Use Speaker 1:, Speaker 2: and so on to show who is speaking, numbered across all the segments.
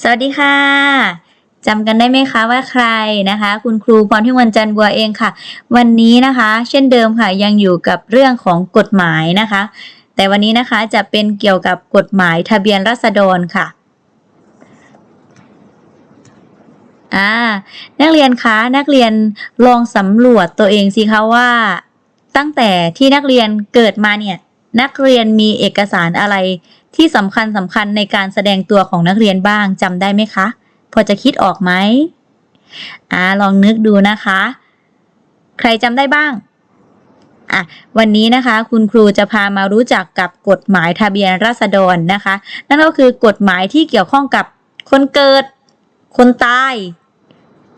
Speaker 1: สวัสดีค่ะจำกันได้ไหมคะว่าใครนะคะ คุณครูพรทิวันจันทร์บัวเองค่ะ วันนี้นะคะ เช่นเดิมค่ะยังอยู่กับเรื่องของกฎหมายนะคะ แต่วันนี้นะคะจะเป็นเกี่ยวกับกฎหมายทะเบียนราษฎรค่ะอ่านักเรียนคะนักเรียนลองสำรวจตัวเองสิคะว่า ตั้งแต่ที่นักเรียนเกิดมาเนี่ย นักเรียนมีเอกสารอะไรที่สำคัญสำคัญในการแสดงตัวของนักเรียนบ้างจำได้ไหมคะ พอจะคิดออกไหมอ่าลองนึกดูนะคะ ใครจำได้บ้างอะวันนี้นะคะคุณครูจะพามารู้จักกับกฎหมายทะเบียนราษฎรนะคะ นั่นก็คือกฎหมายที่เกี่ยวข้องกับคนเกิด คนตาย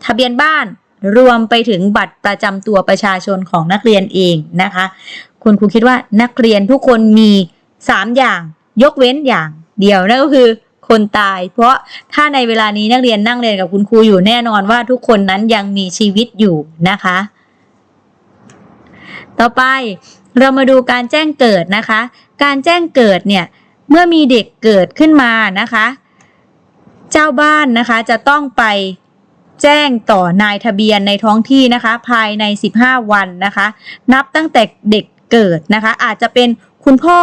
Speaker 1: ทะเบียนบ้าน รวมไปถึงบัตรประจำตัวประชาชนของนักเรียนเองนะคะ คุณครูคิดว่านักเรียนทุกคนมีสามอย่าง ยกเว้นอย่างเดียวนั่นก็คือคนตาย เพราะถ้าในเวลานี้นักเรียนนั่งเรียนกับคุณครูอยู่แน่นอนว่าทุกคนนั้นยังมีชีวิตอยู่นะคะ ต่อไปเรามาดูการแจ้งเกิดนะคะ การแจ้งเกิดเนี่ยเมื่อมีเด็กเกิดขึ้นมานะคะ เจ้าบ้านนะคะจะต้องไป แจ้งต่อนายทะเบียนในท้องที่นะคะ ภายใน 15 วันนะคะ นับตั้งแต่เด็กเกิดนะคะ อาจจะเป็นคุณพ่อ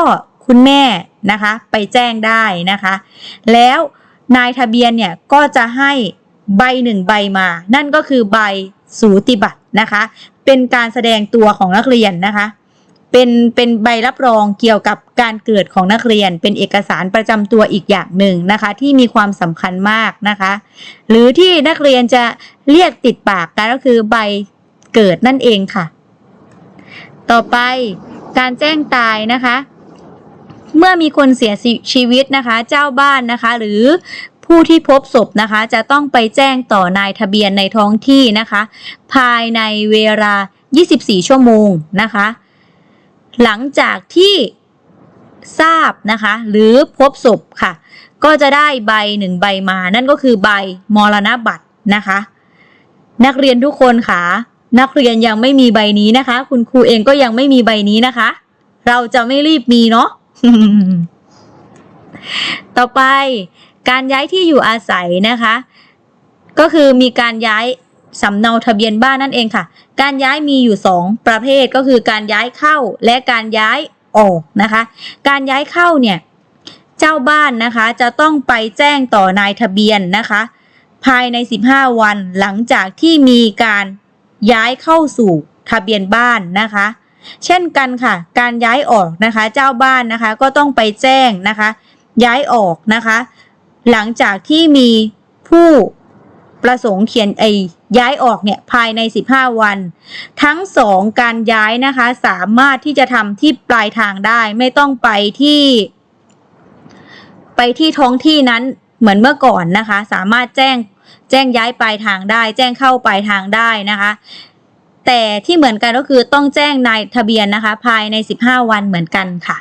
Speaker 1: คุณแม่นะคะ ไปแจ้งได้นะคะ แล้วนายทะเบียนเนี่ยก็จะให้ใบหนึ่งใบมา นั่นก็คือใบสูติบัตรนะคะ เป็นการแสดงตัวของนักเรียนนะคะ เป็นเป็นใบรับรองเกี่ยวกับการเกิดของนักเรียน เป็นเอกสารประจำตัวอีกอย่างหนึ่งนะคะ ที่มีความสำคัญมากนะคะ หรือที่นักเรียนจะเรียกติดปากกันก็คือใบเกิดนั่นเองค่ะ ต่อไปการแจ้งตายนะคะ เมื่อมีคนเสียชีวิตนะคะ เจ้าบ้านนะคะ หรือผู้ที่พบศพนะคะ จะต้องไปแจ้งต่อนายทะเบียนในท้องที่นะคะ ภายในเวลา 24 ชั่วโมงนะคะ หลังจากที่ทราบนะคะ หรือพบศพค่ะ ก็จะได้ใบหนึ่งใบมา นั่นก็คือใบมรณบัตรนะคะ นักเรียนทุกคนค่ะ นักเรียนยังไม่มีใบนี้นะคะ คุณครูเองก็ยังไม่มีใบนี้นะคะ เราจะไม่รีบมีเนาะต่อไปการย้ายที่อยู่อาศัยนะคะ ก็คือมีการย้ายสำเนาทะเบียนบ้านนั่นเองค่ะ การย้ายมีอยู่ 2 ประเภทก็คือการย้ายเข้าและการย้ายออกนะคะ การย้ายเข้าเนี่ยเจ้าบ้านนะคะจะต้องไปแจ้งต่อนายทะเบียนนะคะ ภายใน 15 วันหลังจากที่มีการย้ายเข้าสู่ทะเบียนบ้านนะคะ เช่นกันค่ะ การย้ายออกนะคะเจ้าบ้านนะคะก็ต้องไปแจ้งนะคะ ย้ายออกนะคะ หลังจากที่มีผู้ประสงค์เขียนไอ ย้ายออกเนี่ยภายใน 15 วัน ทั้งสองการย้ายนะคะ สามารถที่จะทำที่ปลายทางได้ไม่ต้องไปที่ ไปที่ท้องที่นั้นเหมือนเมื่อก่อนนะคะ สามารถแจ้งแจ้งย้ายปลายทางได้ แจ้งเข้าปลายทางได้นะคะ แต่ที่เหมือนกันก็คือต้องแจ้งนายทะเบียนนะคะ ภายใน 15 วันเหมือนกันค่ะ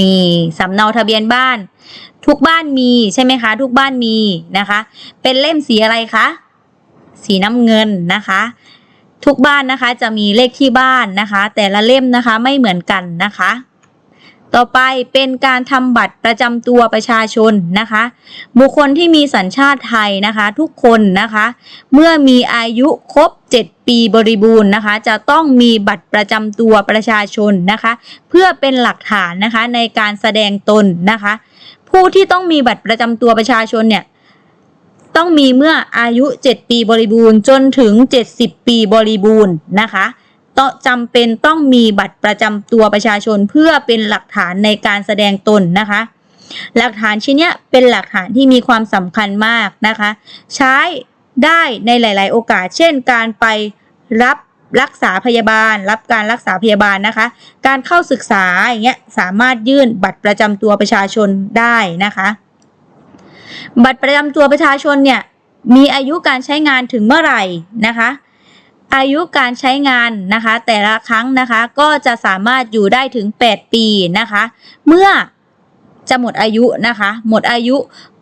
Speaker 1: นี่สำเนาทะเบียนบ้าน ทุกบ้านมีใช่ไหมคะ ทุกบ้านมีนะคะ เป็นเล่มสีอะไรคะ สีน้ำเงินนะคะ ทุกบ้านนะคะจะมีเลขที่บ้านนะคะ แต่ละเล่มนะคะไม่เหมือนกันนะคะ ต่อไปเป็นการทำบัตรประจำตัวประชาชนนะคะ บุคคลที่มีสัญชาติไทยนะคะ ทุกคนนะคะ เมื่อมีอายุครบ 7 ปีบริบูรณ์นะคะ จะต้องมีบัตรประจำตัวประชาชนนะคะ เพื่อเป็นหลักฐานนะคะในการแสดงตนนะคะ ผู้ที่ต้องมีบัตรประจำตัวประชาชนเนี่ย ต้องมีเมื่ออายุ 7 ปีบริบูรณ์จนถึง 70 ปีบริบูรณ์นะคะต้องจำเป็นต้องมีบัตรประจำตัวประชาชนเพื่อเป็นหลักฐานในการแสดงตนนะคะ หลักฐานชิ้นนี้เป็นหลักฐานที่มีความสำคัญมากนะคะ ใช้ได้ในหลาย ๆ โอกาส เช่น การไปรับรักษาพยาบาล รับการรักษาพยาบาลนะคะ การเข้าศึกษาอย่างเงี้ยสามารถยื่นบัตรประจำตัวประชาชนได้นะคะ บัตรประจำตัวประชาชนเนี่ยมีอายุการใช้งานถึงเมื่อไหร่นะคะ อายุการใช้งานนะคะ แต่ละครั้งนะคะก็จะสามารถอยู่ได้ถึง 8 ปีนะคะ เมื่อจะหมดอายุนะคะ หมดอายุ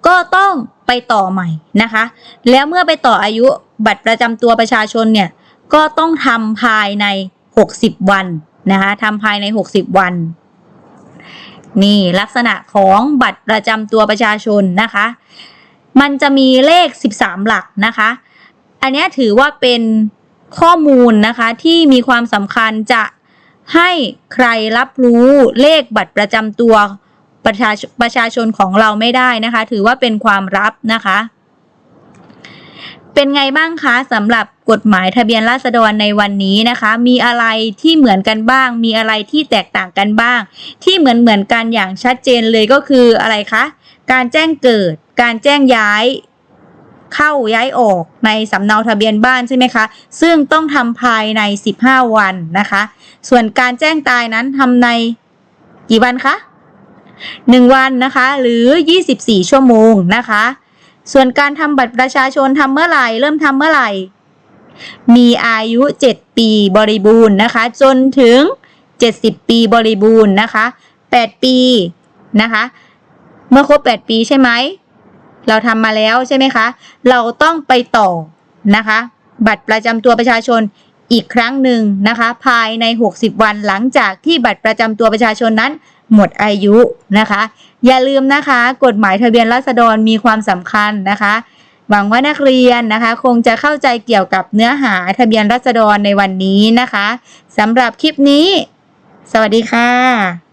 Speaker 1: ก็ต้องไปต่อใหม่นะคะ แล้วเมื่อไปต่ออายุบัตรประจำตัวประชาชนเนี่ยก็ต้องทำภายใน 60 วันนะคะทำภายใน 60 วัน นี่ลักษณะของบัตรประจำตัวประชาชนนะคะ มันจะมีเลข 13 หลักนะคะ อันนี้ถือว่าเป็นข้อมูลนะคะที่มีความสำคัญจะให้ใครรับรู้เลขบัตรประจำตัวประชาประชาชนของเราไม่ได้นะคะ ถือว่าเป็นความลับนะคะ เป็นไงบ้างคะสำหรับกฎหมายทะเบียนราษฎรในวันนี้นะคะ มีอะไรที่เหมือนกันบ้าง มีอะไรที่แตกต่างกันบ้าง ที่เหมือนเหมือนกันอย่างชัดเจนเลยก็คืออะไรคะการแจ้งเกิด การแจ้งย้าย เข้าย้ายออกในสำเนาทะเบียนบ้านใช่ไหมคะ ซึ่งต้องทำภายใน 15 วันนะคะ ส่วนการแจ้งตายนั้นทำในกี่วันคะ 1 วันนะคะ หรือ 24 ชั่วโมงนะคะ ส่วนการทำบัตรประชาชนทำเมื่อไหร่ เริ่มทำเมื่อไหร่ มีอายุ 7 ปีบริบูรณ์นะคะ จนถึง 70 ปีบริบูรณ์นะคะ 8 ปีนะคะ เมื่อครบ 8 ปีใช่ไหม เราทำมาแล้วใช่ไหมคะ เราต้องไปต่อนะคะ บัตรประจำตัวประชาชนอีกครั้งหนึ่งนะคะ ภายใน 60 วันหลังจากที่บัตรประจำตัวประชาชนนั้น หมดอายุนะคะ อย่าลืมนะคะ กฎหมายทะเบียนราษฎรมีความสำคัญนะคะ หวังว่านักเรียนนะคะ คงจะเข้าใจเกี่ยวกับเนื้อหาทะเบียนราษฎรในวันนี้นะคะสำหรับคลิปนี้ สวัสดีค่ะ